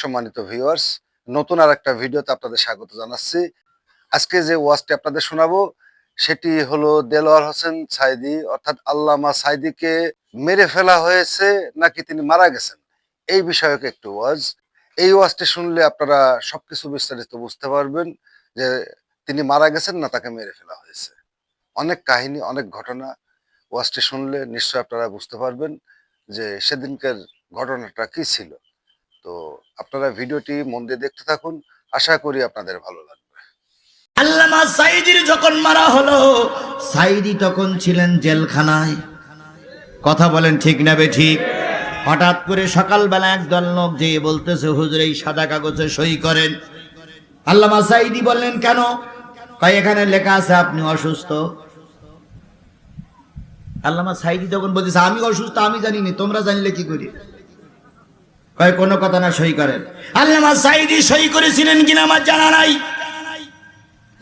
সম্মানিত ভিউয়ার্স নতুন আর একটা ভিডিওতে আপনাদের স্বাগত জানাচ্ছি। আজকে যে ওয়াজটি আপনাদের শোনাবো, সেটি হলো দেলোয়ার হোসেন সাইদি, অর্থাৎ আল্লামা সাইদিকে মেরে ফেলা হয়েছে নাকি তিনি মারা গেছেন? এই বিষয়ক একটু ওয়াজ। এই ওয়াজটি শুনলে আপনারা সবকিছু বিস্তারিত বুঝতে পারবেন যে তিনি মারা গেছেন না তাকে মেরে ফেলা হয়েছে। অনেক কাহিনী, অনেক ঘটনা ওয়াজটি শুনলে নিশ্চয় আপনারা বুঝতে পারবেন যে সেদিনকার ঘটনাটা কি ছিল। তো আপনারা ভিডিওটি মন দিয়ে দেখতে থাকুন। আশা করি আপনাদের ভালো লাগবে। আল্লামা সাইদির যখন মারা হলো সাইদি তখন ছিলেন জেলখানায়। কথা বলেন ঠিক না বে ঠিক? হঠাৎ করে সকালবেলা একদল লোক যে বলতেছে, হুজুর, এই সাদা কাগজে সই করেন। আল্লামা সাইদি বললেন, কেন? কয়, এখানে লেখা আছে আপনি অসুস্থ। আল্লামা সাইদি তখন বলতেছে, আমি অসুস্থ, আমি জানিনি, তোমরা জানলে কি করি? কয়, কোনো কথা না, সই করেন। আল্লামা সাইদি সই করেছিলেন কিনা আমার জানা নাই।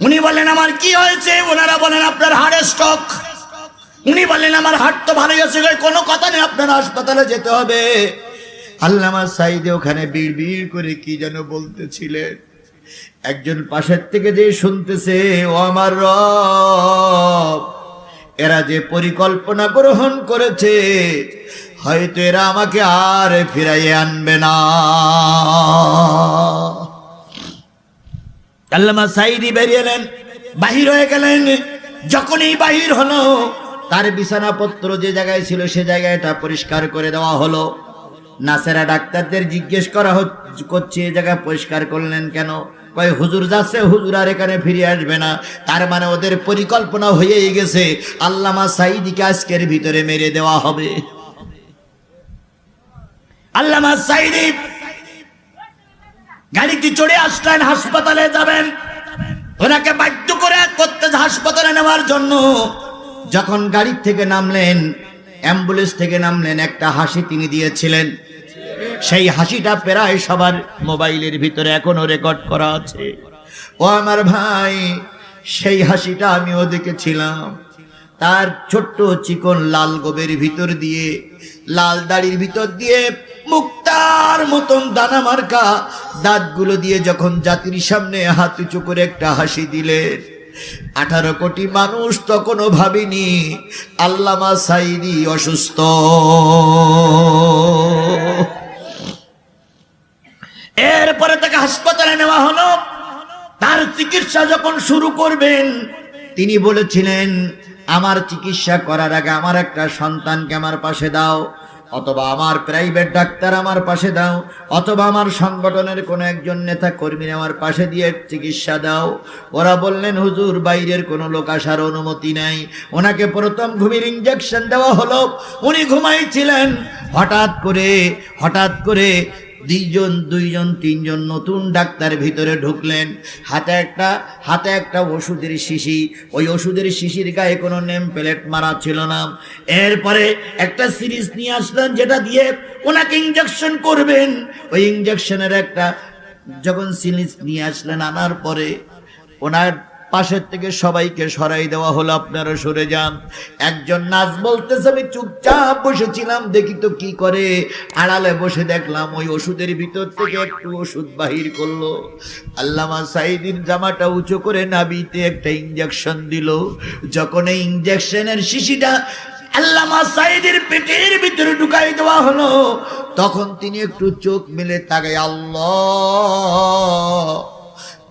উনি বলেন, আমার কি হয়েছে? ওনারা বলেন, আপনার হার্ট স্ট্রোক উনি বলেন, আমার হার্ট তো ভালোই আছে কোনো কথা নেই, আপনার হাসপাতালে যেতে হবে। আল্লামা সাইদে ওখানে বিড় বিড় করে কি যেন বলতেছিলেন। একজন পাশের থেকে যে শুনতেছে, ও আমার রব, এরা যে পরিকল্পনা গ্রহণ করেছে হয়তো এরা আমাকে আর ফিরাইয়ে আনবে না। আল্লামা সাইদি বেরিয়ে এলেন, বাহির হয়ে গেলেন। যখনই বাহির হলো, তার বিছানাপত্র যে জায়গায় ছিল, সে জায়গাটা পরিষ্কার করে দেওয়া হলো। নাসেরা ডাক্তারদের জিজ্ঞেস করা করছে, এ জায়গা পরিষ্কার করলেন কেন? কয়, হুজুর যাচ্ছে, হুজুর আর এখানে ফিরে আসবে না। তার মানে ওদের পরিকল্পনা হয়েই গেছে। আল্লামা সাইদিকে আজকের ভিতরে মেরে দেওয়া হবে। আল্লামা সাইদি গাড়িতে চড়ে আসলেন হাসপাতালে যাবেন। ওনাকে বাধ্য করে করতে হাসপাতালে নেওয়ার জন্য যখন গাড়ি থেকে নামলেন, অ্যাম্বুলেন্স থেকে নামলেন, একটা হাসি তিনি দিয়েছিলেন। সেই হাসিটা প্রায় সবার মোবাইলের ভিতরে এখনও রেকর্ড করা আছে। ও আমার ভাই, সেই হাসিটা আমিও দেখেছিলাম। তার ছোট্ট চিকন লাল গোবের ভিতর দিয়ে, লাল দাড়ির ভিতর দিয়ে মুক্তার মতন দানা মার্কা দাঁতগুলো দিয়ে যখন জাতির সামনে হাত উঁচু করে একটা হাসি দিলেন আঠারো কোটি মানুষ তখনও ভাবিনি, আল্লামা সাইদি অসুস্থ। এরপরে তাকে হাসপাতালে নেওয়া হলো। তার চিকিৎসা যখন শুরু করবেন, তিনি বলেছিলেন, আমার চিকিৎসা করার আগে আমার একটা সন্তানকে আমার পাশে দাও। অথবা আমার প্রাইভেট ডাক্তার আমার পাশে দাও, অথবা আমার সংগঠনের কোনো একজন নেতা কর্মী আমার পাশে দিয়ে চিকিৎসা দাও। ওরা বললেন, হুজুর, বাইরের কোনো লোক আসার অনুমতি নাই। ওনাকে প্রথম ঘুমির ইঞ্জেকশন দেওয়া হলো। উনি ঘুমাইছিলেন। হঠাৎ করে হঠাৎ করে দুইজন দুইজন, তিনজন নতুন ডাক্তার ভিতরে ঢুকলেন। হাতে একটা হাতে একটা ওষুধের শিশি। ওই ওষুধের শিশির গায়ে কোনো নেম প্লেট মারা ছিল না। এরপরে একটা সিরিজ নিয়ে আসলেন, যেটা দিয়ে ওনাকে ইঞ্জেকশন করবেন। ওই ইঞ্জেকশনের একটা যখন সিরিজ নিয়ে আসলেন, আনার পরে ওনার পাশের থেকে সবাইকে সরাই দেওয়া হলো, আপনারা সরে যান। একজন নাচ বলতেছে, আমি চুপচাপ বসেছিলাম, দেখি তো কি করে। আড়ালে বসে দেখলাম, ওই ওষুধের ভিতর থেকে একটু ওষুধ বাহির করল। আল্লামা সাইদিন জামাটা উঁচু করে নাবিতে একটা ইঞ্জেকশন দিল। যখন এই ইঞ্জেকশনের শিশিটা আল্লামা সাইদের পেটের ভিতরে ঢুকাই দেওয়া হলো, তখন তিনি একটু চোখ মেলে তাকায়, আল্লাহ!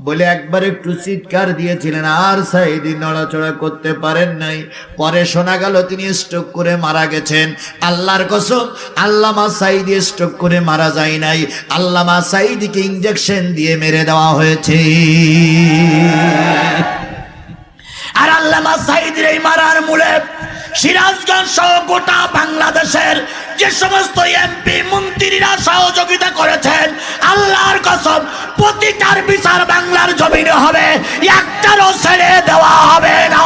বলে একবার একটু চিৎকার দিয়েছিলেন, আর সাইদি নড়াচড়া করতে পারেন নাই। পরে শোনা গেল তিনি স্ট্রোক করে মারা গেছেন। আল্লাহর কসম, আল্লামা সাইদি স্ট্রোক করে মারা যায় নাই। আল্লামা সাইদিকে ইঞ্জেকশন দিয়ে মেরে দেওয়া হয়েছে। আর আল্লামা সাইদির এই মারার মূলে সিরাজগঞ্জ সহ গোটা বাংলাদেশের যে সমস্ত এমপি মন্ত্রীরা সহযোগিতা করেছেন আল্লাহর কসম প্রতিটার বিচার বাংলার জমিনে হবে একটারও ছেড়ে দেওয়া হবে না।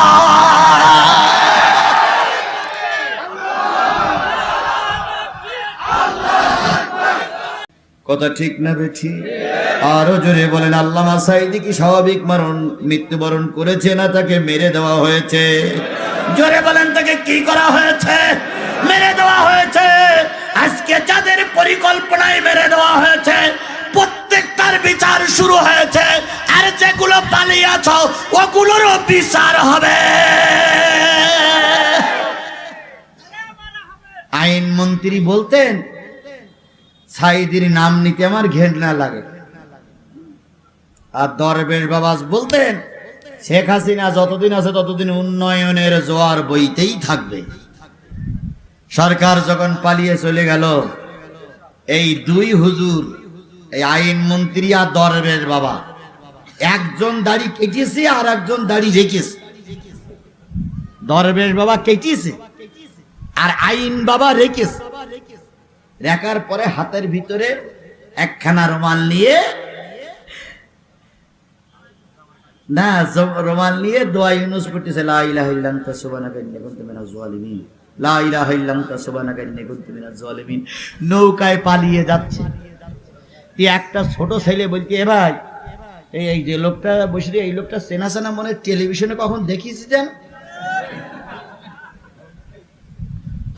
কথা ঠিক না বেঠি? আরও জোরে বলেন আল্লামা সাইদি কি স্বাভাবিক মরণ মৃত্যুবরণ করেছে না তাকে মেরে দেওয়া হয়েছে? জোরে বলেন তাকে কি করা হয়েছে? মেরে দেওয়া হয়েছে। আজকে যাদের পরিকল্পনায় মেরে দেওয়া হয়েছে প্রত্যেক শুরু হয়েছে। আর যেগুলো পালিয়েছ ওগুলোরও বিচার হবে। আইন মন্ত্রী বলতেন সাইদির নাম নিতে আমার ঘেন্না লাগে। আর দরবেশ বাবাজ বলতেন, শেখ হাসিনা যতদিন আছে ততদিন উন্নয়নের জোয়ার বইতেই থাকবে। সরকার যখন পালিয়ে চলে গেল, এই দুই হুজুর, এই আইন মন্ত্রী আর দরবেশ বাবা, একজন দাড়ি কেটেছে আর একজন দাড়ি রেখেছে। দরবেশ বাবা কেটেছে আর আইন বাবা রেখেছে। রেখার পরে হাতের ভিতরে একখানা রুমাল নিয়ে, না রুমাল নিয়ে দোয়া ইউনুস পড়তেছে, লা ইলাহা ইল্লা আনতা নৌকায় পালিয়ে যাচ্ছে। একটা ছোট ছেলে বলছে, এ ভাই, এই যে লোকটা বসে এই লোকটা চেনা চেনা মনে টেলিভিশনে কখন দেখিস যেন?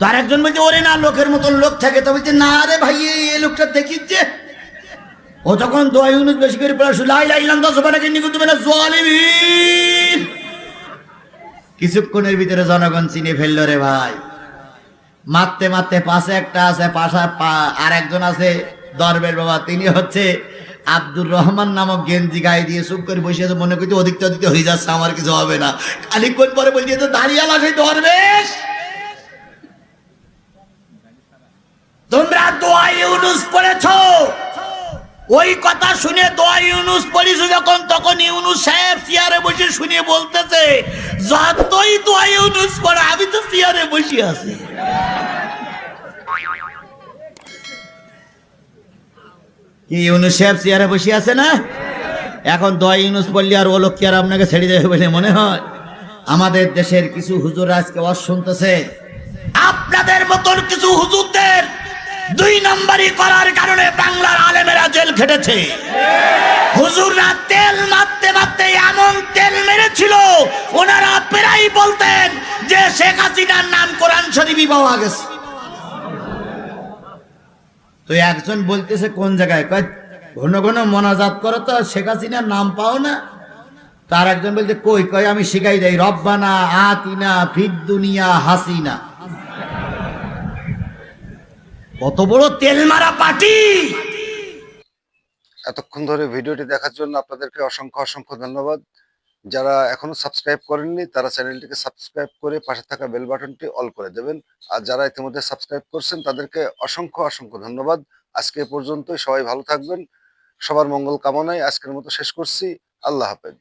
তার একজন বলছে, ওরে না, লোকের মতন লোক থাকে। তো বলছে, না রে ভাই, এই লোকটা দেখিস যে ও তখন দোয়া ইউনুস বেশি করে পড়া শুনলো আইলা ইলাম দশ কিনি কিন্তু মেনা জালিমিন কিছুক্ষণের ভিতরে জনগণ চিনে ফেলল রে ভাই। মারতে মারতে পাশে একটা আছে, পাশা আর একজন আছে দরবের বাবা, তিনি হচ্ছে আব্দুর রহমান নামক গেঞ্জি গায়ে দিয়ে চুপ করে বসে আছে, মনে করি অধিক অধিক হয়ে যাচ্ছে, আমার কিছু হবে না। খানিক্ষণ পরে বলছি তো দাঁড়িয়ে লাগে দরবেশ! তোমরা দোয়া ইউনুস পড়েছো? ওই কথা শুনে দোয়া ইউনুস পড়িস, যখন তখন ইউনুস সাহেব চেয়ারে বসে শুনে বলতেছে, যতই দোয়া ইউনুস পড়ে, আমি তো চেয়ারে বসে আছি। কি ইউনুস সাহেব চেয়ারে বসে আছে না? এখন দোয়া ইউনুস পড়লে আর ও কি আর আপনাকে ছেড়ে দেবে বলে মনে হয়? আমাদের দেশের কিছু হুজুর আজকে ওয়াজ শুনতেছে আপনাদের মতন কিছু হুজুরদের দুই নম্বরই করার কারণে বাংলার আলেমেরা জেল খেটেছে। হুজুররা তেল মারতে মারতে এমন তেল মেরেছিল, ওনারা প্রায় বলতেন যে শেখ হাসিনার নাম কোরআন শরীফই পাওয়া গেছে। তো একজন বলতেছে কোন জায়গায়? কয়, ঘন ঘন মনাজাত করো তো, শেখ হাসিনার নাম পাও না। তার একজন বলতে, কই কই আমি শিখাই দেই, রব্বানা আতিনা ফিদ দুনিয়া হাসিনা। কত বড় তেল মারা পার্টি! এতক্ষণ ধরে ভিডিওটি দেখার জন্য আপনাদেরকে অসংখ্য অসংখ্য ধন্যবাদ। যারা এখনও সাবস্ক্রাইব করেননি, তারা চ্যানেলটিকে সাবস্ক্রাইব করে পাশে থাকা বেল বাটনটি অল করে দেবেন। আর যারা ইতিমধ্যে সাবস্ক্রাইব করছেন, তাদেরকে অসংখ্য অসংখ্য ধন্যবাদ। আজকে এ পর্যন্তই, সবাই ভালো থাকবেন। সবার মঙ্গল কামনায় আজকের মতো শেষ করছি। আল্লাহ হাফেজ।